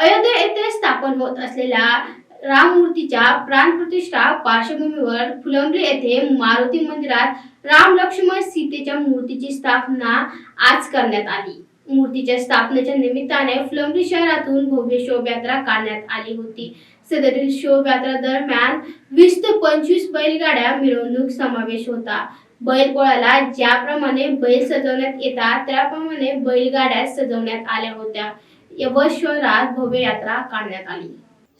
अयोध्या येथे स्थापन होत असलेल्या राममूर्तीच्या प्राणप्रतिष्ठा पार्श्वभूमीवर फुलंब्री येथे मारुती मंदिरात राम लक्ष्मण सीतेच्या मूर्तीची स्थापना आज करण्यात आली. मूर्तीच्या स्थापनेच्या निमित्ताने फुलंब्री शहरातून भव्य शोभयात्रा काढण्यात आली होती. सदरील शोभयात्रा दरम्यान वीस ते पंचवीस बैलगाड्या मिरवणूक समावेश होता. बैलपोळ्याला ज्याप्रमाणे बैल सजवण्यात येतात त्याप्रमाणे बैलगाड्या सजवण्यात आल्या होत्या. व शहरात भव्य यात्रा काढण्यात आली.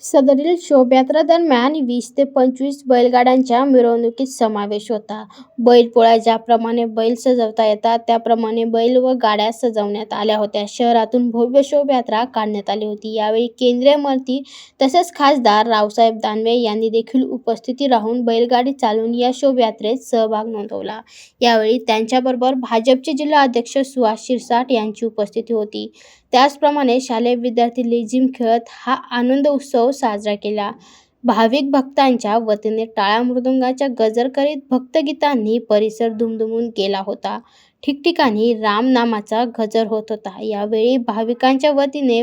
सदरील शोभयात्रा दरम्यान वीस ते पंचवीस बैलगाड्यांच्या मिरवणुकीत समावेश होता. बैलपोळ्या ज्याप्रमाणे बैल सजवता येतात त्याप्रमाणे बैल व गाड्या सजवण्यात आल्या होत्या. शहरातून भव्य शोभयात्रा काढण्यात आली होती. यावेळी केंद्रीय मंत्री तसेच खासदार रावसाहेब दानवे यांनी देखील उपस्थिती राहून बैलगाडी चालवून या शोभयात्रेत सहभाग नोंदवला. यावेळी त्यांच्याबरोबर भाजपचे जिल्हा अध्यक्ष सुहास शिरसाट यांची उपस्थिती होती. त्याचप्रमाणे शालेय विद्यार्थी लेझिम खेळत हा आनंद उत्सव साजरा केला. भाविक भक्तांच्या वतीने टाळ्या मृदुंगाच्या गजर करीत भक्तगीतांनी परिसर दुमदुमून गेला होता. ठिकठिकाणी रामनामाचा गजर होत होता. यावेळी भाविकांच्या वतीने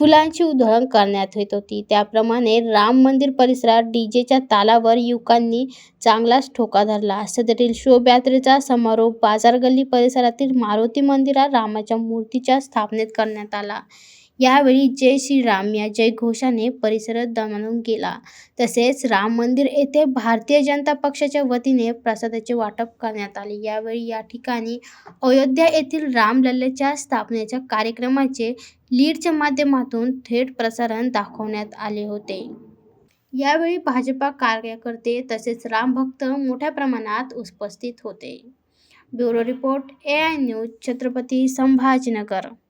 फुलांची उधळण करण्यात येत होती. त्याप्रमाणे राम मंदिर परिसरात डीजेच्या तालावर युवकांनी चांगलाच ठोका धरला. सदरील शोभायात्रेचा समारोप बाजार गल्ली परिसरातील मारुती मंदिरात रामाच्या मूर्तीच्या स्थापनेत करण्यात आला. यावेळी जय श्रीराम या जयघोषाने परिसर दणाणून गेला. तसेच राम मंदिर येथे भारतीय जनता पक्षाच्या वतीने प्रसादाचे वाटप करण्यात आले. यावेळी या ठिकाणी अयोध्या येथील रामलल्लेच्या स्थापनेच्या कार्यक्रमाचे लीडच्या माध्यमातून थेट प्रसारण दाखवण्यात आले होते. यावेळी भाजपा कार्यकर्ते तसेच रामभक्त मोठ्या प्रमाणात उपस्थित होते. Bureau report A I news Chhatrapati Sambhajinagar.